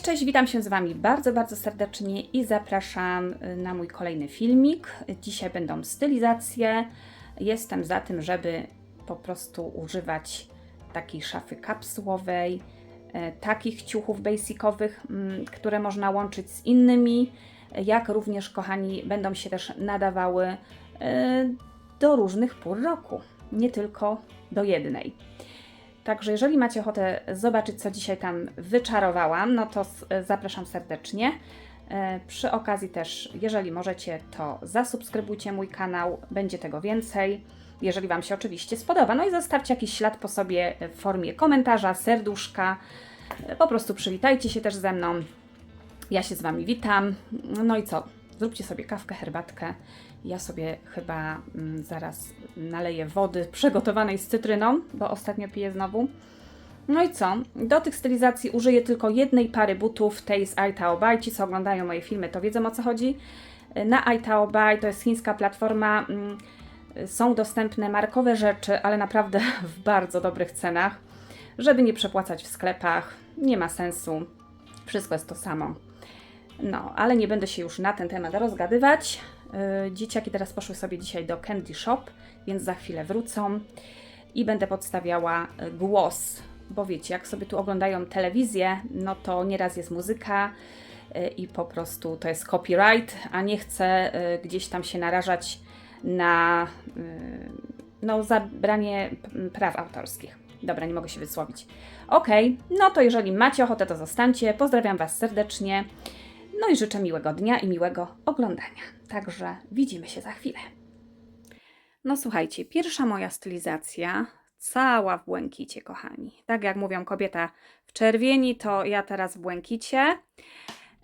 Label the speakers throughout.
Speaker 1: Cześć, cześć, witam się z Wami bardzo, bardzo serdecznie i zapraszam y, na mój kolejny filmik. Dzisiaj będą stylizacje. Jestem za tym, żeby po prostu używać takiej szafy kapsułowej, e, takich ciuchów basicowych, mm, które można łączyć z innymi, jak również, kochani, będą się też nadawały e, do różnych pór roku, nie tylko do jednej. Także jeżeli macie ochotę zobaczyć, co dzisiaj tam wyczarowałam, no to s- zapraszam serdecznie. E, Przy okazji też, jeżeli możecie, to zasubskrybujcie mój kanał, będzie tego więcej. Jeżeli Wam się oczywiście spodoba. No i zostawcie jakiś ślad po sobie w formie komentarza, serduszka. E, Po prostu przywitajcie się też ze mną. Ja się z Wami witam. No i co? Zróbcie sobie kawkę, herbatkę. Ja sobie chyba mm, zaraz naleję wody przygotowanej z cytryną, bo ostatnio piję znowu. No i co? Do tych stylizacji użyję tylko jednej pary butów, tej z iTaobai. Ci, co oglądają moje filmy, to wiedzą o co chodzi. Na iTaobai to jest chińska platforma. mm, Są dostępne markowe rzeczy, ale naprawdę w bardzo dobrych cenach. Żeby nie przepłacać w sklepach, nie ma sensu. Wszystko jest to samo. No, ale nie będę się już na ten temat rozgadywać. Yy, Dzieciaki teraz poszły sobie dzisiaj do Candy Shop, więc za chwilę wrócą i będę podstawiała y, głos, bo wiecie, jak sobie tu oglądają telewizję, no to nieraz jest muzyka y, i po prostu to jest copyright, a nie chcę y, gdzieś tam się narażać na y, no, zabranie praw autorskich. Dobra, nie mogę się wysłowić. Okej, no to jeżeli macie ochotę, to zostańcie. Pozdrawiam Was serdecznie. No i życzę miłego dnia i miłego oglądania. Także widzimy się za chwilę. No słuchajcie, pierwsza moja stylizacja, cała w błękicie, kochani. Tak jak mówią kobieta w czerwieni, to ja teraz w błękicie.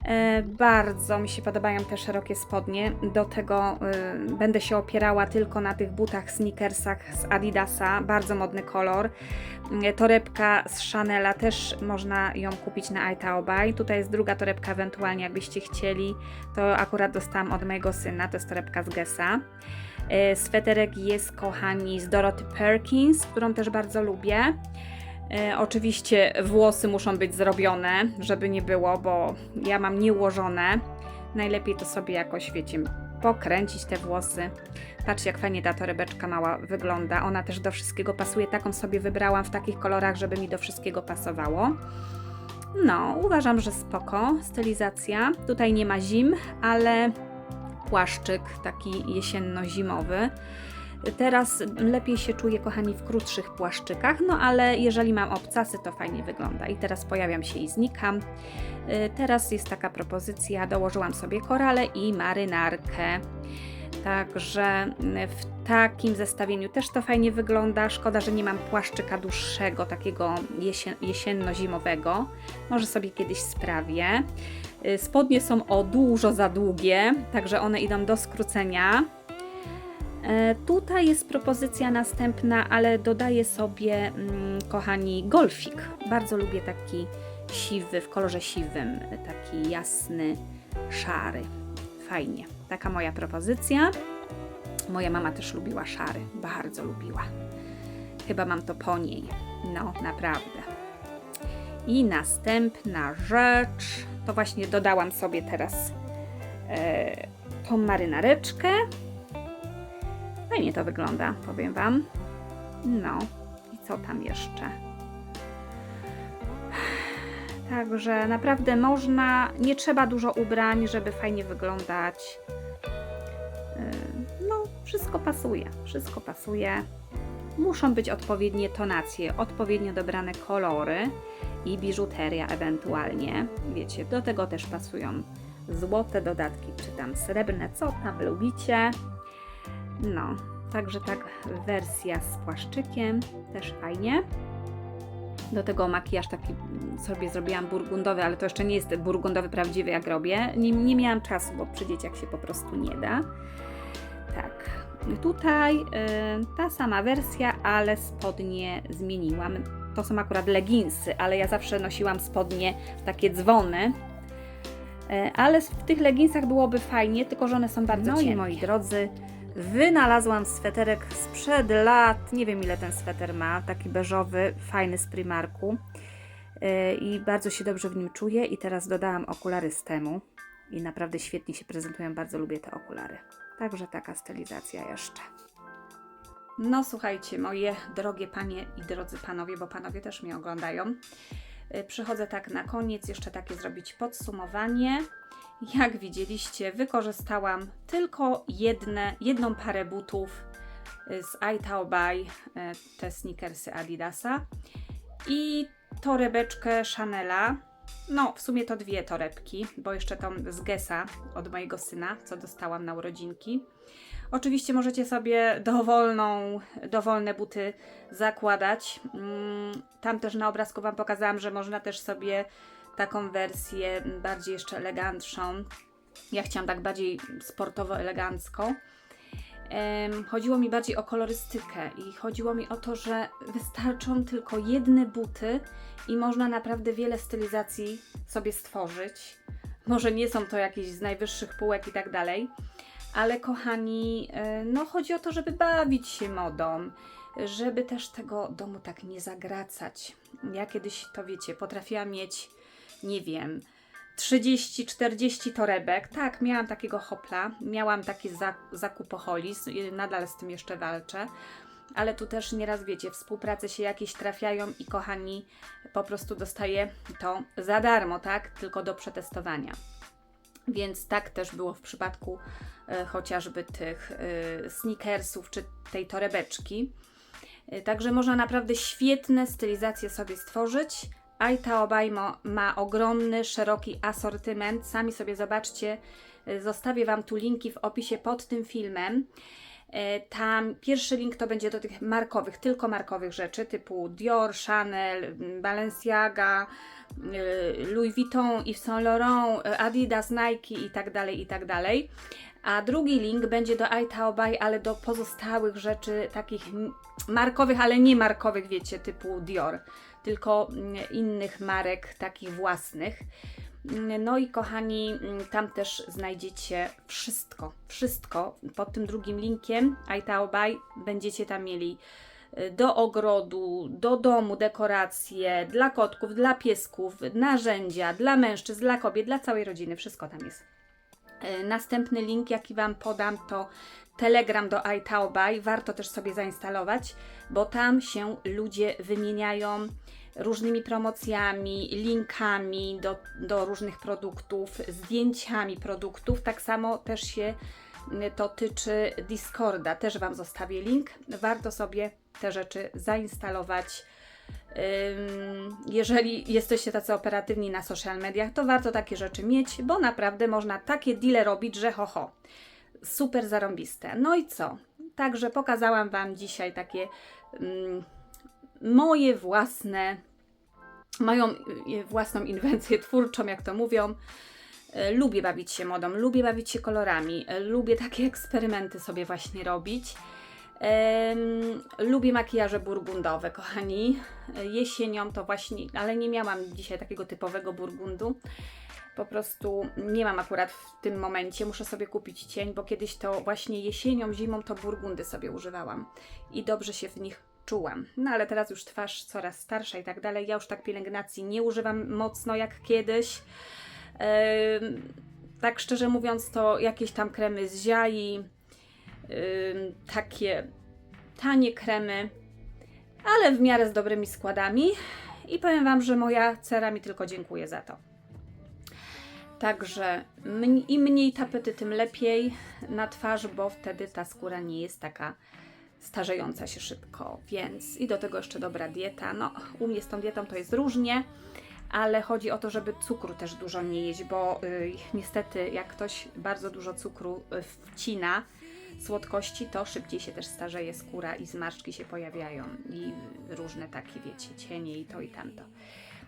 Speaker 1: E, bardzo mi się podobają te szerokie spodnie. Do tego y, będę się opierała tylko na tych butach sneakersach z Adidasa. Bardzo modny kolor. Y, torebka z Chanela też można ją kupić na iTaobai. Tutaj jest druga torebka, ewentualnie jakbyście chcieli. To akurat dostałam od mojego syna. To jest torebka z Gessa. Y, Sweterek jest, kochani, z Dorothy Perkins, którą też bardzo lubię. E, oczywiście włosy muszą być zrobione, żeby nie było, bo ja mam nieułożone. Najlepiej to sobie jakoś, wiecie, pokręcić te włosy. Patrzcie, jak fajnie ta torebeczka mała wygląda. Ona też do wszystkiego pasuje. Taką sobie wybrałam w takich kolorach, żeby mi do wszystkiego pasowało. No, uważam, że spoko. Stylizacja. Tutaj nie ma zim, ale płaszczyk taki jesienno-zimowy. Teraz lepiej się czuję, kochani, w krótszych płaszczykach, no ale jeżeli mam obcasy, to fajnie wygląda. I teraz pojawiam się i znikam. Y, Teraz jest taka propozycja, dołożyłam sobie korale i marynarkę. Także y, w takim zestawieniu też to fajnie wygląda. Szkoda, że nie mam płaszczyka dłuższego, takiego jesien- jesienno-zimowego. Może sobie kiedyś sprawię. Y, Spodnie są o dużo za długie, także one idą do skrócenia. E, Tutaj jest propozycja następna, ale dodaję sobie, mm, kochani, golfik. Bardzo lubię taki siwy, w kolorze siwym, taki jasny, szary. Fajnie. Taka moja propozycja. Moja mama też lubiła szary, bardzo lubiła. Chyba mam to po niej. No, naprawdę. I następna rzecz, to właśnie dodałam sobie teraz e, tą marynareczkę. Fajnie to wygląda, powiem Wam. No, i co tam jeszcze? Także naprawdę można, nie trzeba dużo ubrań, żeby fajnie wyglądać. Yy, No, wszystko pasuje, wszystko pasuje. Muszą być odpowiednie tonacje, odpowiednio dobrane kolory i biżuteria ewentualnie. Wiecie, do tego też pasują złote dodatki, czy tam srebrne, co tam lubicie. No, także tak wersja z płaszczykiem, też fajnie. Do tego makijaż taki sobie zrobiłam burgundowy, ale to jeszcze nie jest burgundowy prawdziwy jak robię. Nie, nie miałam czasu, bo przy dzieciach się po prostu nie da. Tak, tutaj y, ta sama wersja, ale spodnie zmieniłam. To są akurat leginsy, ale ja zawsze nosiłam spodnie takie dzwony. E, Ale w tych leginsach byłoby fajnie, tylko że one są bardzo no i moi drodzy, wynalazłam sweterek sprzed lat, nie wiem ile ten sweter ma, taki beżowy, fajny z Primarku. e, i bardzo się dobrze w nim czuję i teraz dodałam okulary z temu i naprawdę świetnie się prezentują, bardzo lubię te okulary. Także taka stylizacja jeszcze. No słuchajcie, moje drogie panie i drodzy panowie, bo panowie też mnie oglądają. Y, Przychodzę tak na koniec, jeszcze takie zrobić podsumowanie. Jak widzieliście, wykorzystałam tylko jedne, jedną parę butów y, z iTaobai, y, te sneakersy Adidasa i torebeczkę Chanela. No, w sumie to dwie torebki, bo jeszcze tą z Gesa od mojego syna, co dostałam na urodzinki. Oczywiście możecie sobie dowolną, dowolne buty zakładać. Mm, Tam też na obrazku Wam pokazałam, że można też sobie taką wersję bardziej jeszcze elegantszą. Ja chciałam tak bardziej sportowo-elegancko. Em, Chodziło mi bardziej o kolorystykę i chodziło mi o to, że wystarczą tylko jedne buty i można naprawdę wiele stylizacji sobie stworzyć. Może nie są to jakieś z najwyższych półek i tak dalej, ale kochani, e, no chodzi o to, żeby bawić się modą, żeby też tego domu tak nie zagracać. Ja kiedyś, to wiecie, potrafiłam mieć, nie wiem, 30-40 torebek. Tak, miałam takiego hopla, miałam taki za- zakupoholizm, nadal z tym jeszcze walczę. Ale tu też nieraz wiecie, współprace się jakieś trafiają i kochani, po prostu dostaję to za darmo, tak? Tylko do przetestowania. Więc tak też było w przypadku e, chociażby tych e, sneakersów czy tej torebeczki. E, Także można naprawdę świetne stylizacje sobie stworzyć. Aitaobai ma, ma ogromny, szeroki asortyment. Sami sobie zobaczcie. E, Zostawię Wam tu linki w opisie pod tym filmem. E, Tam pierwszy link to będzie do tych markowych, tylko markowych rzeczy typu Dior, Chanel, m, Balenciaga, y, Louis Vuitton, Yves Saint Laurent, Adidas, Nike i tak dalej, i tak dalej. A drugi link będzie do iTaobai, ale do pozostałych rzeczy takich markowych, ale nie markowych, wiecie, typu Dior, tylko mm, innych marek takich własnych. Mm, No i kochani, mm, tam też znajdziecie wszystko, wszystko. Pod tym drugim linkiem iTaobai będziecie tam mieli y, do ogrodu, do domu dekoracje, dla kotków, dla piesków, narzędzia, dla mężczyzn, dla kobiet, dla całej rodziny, wszystko tam jest. Y, Następny link, jaki Wam podam, to Telegram do iTaobai. Warto też sobie zainstalować, bo tam się ludzie wymieniają różnymi promocjami, linkami do, do różnych produktów, zdjęciami produktów. Tak samo też się to tyczy Discorda. Też Wam zostawię link. Warto sobie te rzeczy zainstalować. Jeżeli jesteście tacy operatywni na social mediach, to warto takie rzeczy mieć, bo naprawdę można takie deale robić, że ho ho. Super zarąbiste. No i co? Także pokazałam Wam dzisiaj takie moje własne, moją y, własną inwencję twórczą, jak to mówią. E, Lubię bawić się modą, lubię bawić się kolorami, e, lubię takie eksperymenty sobie właśnie robić. Em, lubię makijaże burgundowe, kochani. Jesienią to właśnie, ale nie miałam dzisiaj takiego typowego burgundu. Po prostu nie mam akurat w tym momencie, muszę sobie kupić cień, bo kiedyś to właśnie jesienią, zimą to burgundy sobie używałam i dobrze się w nich czułam. No ale teraz już twarz coraz starsza i tak dalej. Ja już tak pielęgnacji nie używam mocno jak kiedyś. Em, tak szczerze mówiąc, to jakieś tam kremy z ziai, takie tanie kremy, ale w miarę z dobrymi składami. I powiem Wam, że moja cera mi tylko dziękuję za to. Także im mniej tapety, tym lepiej na twarz, bo wtedy ta skóra nie jest taka starzejąca się szybko. Więc i do tego jeszcze dobra dieta. No, u mnie z tą dietą to jest różnie, ale chodzi o to, żeby cukru też dużo nie jeść, bo y, niestety jak ktoś bardzo dużo cukru y, wcina, słodkości, to szybciej się też starzeje skóra i zmarszczki się pojawiają i różne takie, wiecie, cienie i to i tamto.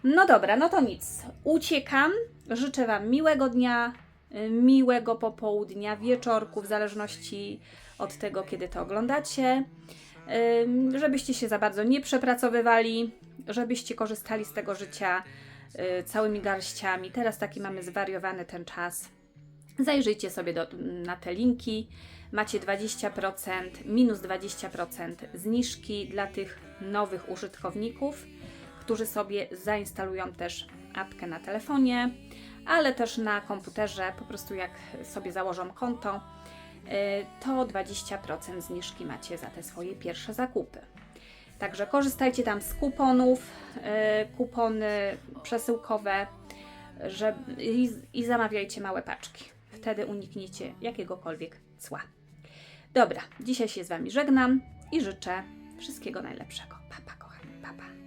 Speaker 1: No dobra, no to nic. Uciekam. Życzę Wam miłego dnia, y, miłego popołudnia, wieczorku, w zależności od tego, kiedy to oglądacie. Ym, Żebyście się za bardzo nie przepracowywali, żebyście korzystali z tego życia y, całymi garściami. Teraz taki mamy zwariowany ten czas. Zajrzyjcie sobie do, na te linki. Macie 20%, minus 20% zniżki dla tych nowych użytkowników, którzy sobie zainstalują też apkę na telefonie, ale też na komputerze, po prostu jak sobie założą konto, y, to 20% zniżki macie za te swoje pierwsze zakupy. Także korzystajcie tam z kuponów, y, kupony przesyłkowe że, i, i zamawiajcie małe paczki. Wtedy unikniecie jakiegokolwiek cła. Dobra, dzisiaj się z Wami żegnam i życzę wszystkiego najlepszego. Papa, kochani, papa.